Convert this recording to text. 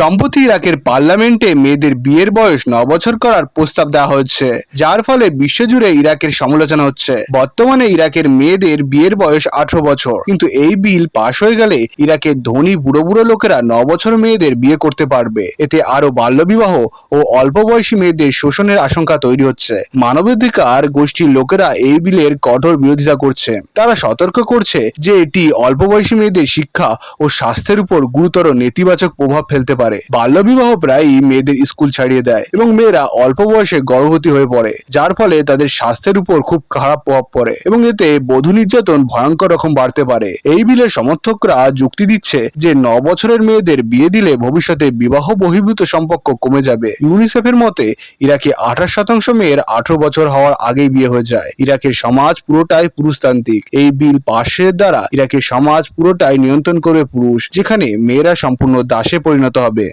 সম্প্রতি ইরাকের পার্লামেন্টে মেয়েদের বিয়ের বয়স ন বছর করার প্রস্তাব দেওয়া হচ্ছে যার ফলে বিশ্বজুড়ে ইরাকের সমালোচনা হচ্ছে। বর্তমানে ইরাকের মেয়েদের বিয়ের বয়স আঠারো বছর, কিন্তু এই বিল পাশ হয়ে গেলে ইরাকের ধনী বুড়ো বুড়ো লোকেরা ন বছর মেয়েদের বিয়ে করতে পারবে। এতে আরও বাল্যবিবাহ ও অল্প বয়সী মেয়েদের শোষণের আশঙ্কা তৈরি হচ্ছে। মানবাধিকার গোষ্ঠীর লোকেরা এই বিলের কঠোর বিরোধিতা করছে। তারা সতর্ক করছে যে এটি অল্প বয়সী মেয়েদের শিক্ষা ও স্বাস্থ্যের উপর গুরুতর নেতিবাচক প্রভাব ফেলতে পারে। বাল্যবিবাহ প্রায়ই মেয়েদের স্কুল ছাড়িয়ে দেয় এবং মেয়েরা অল্প বয়সে গর্ভবতী হয়ে পড়ে, যার ফলে তাদের স্বাস্থ্যের উপর খুব খারাপ প্রভাব পড়ে এবং এতে বধূ নির্যাতন ভয়ঙ্কর রকম বাড়তে পারে। এই বিলের সমর্থকরা যুক্তি দিচ্ছে যে ন বছরের মেয়েদের বিয়ে দিলে ভবিষ্যতে বিবাহ বহির্ভূত সম্পর্ক কমে যাবে। ইউনিসেফের মতে, ইরাকে আঠাশ শতাংশ মেয়ের আঠারো বছর হওয়ার আগেই বিয়ে হয়ে যায়। ইরাকের সমাজ পুরোটাই পুরুষতান্ত্রিক। এই বিল পাশের দ্বারা ইরাকের সমাজ পুরোটাই নিয়ন্ত্রণ করবে পুরুষ, যেখানে মেয়েরা সম্পূর্ণ দাসে পরিণত হবে। B.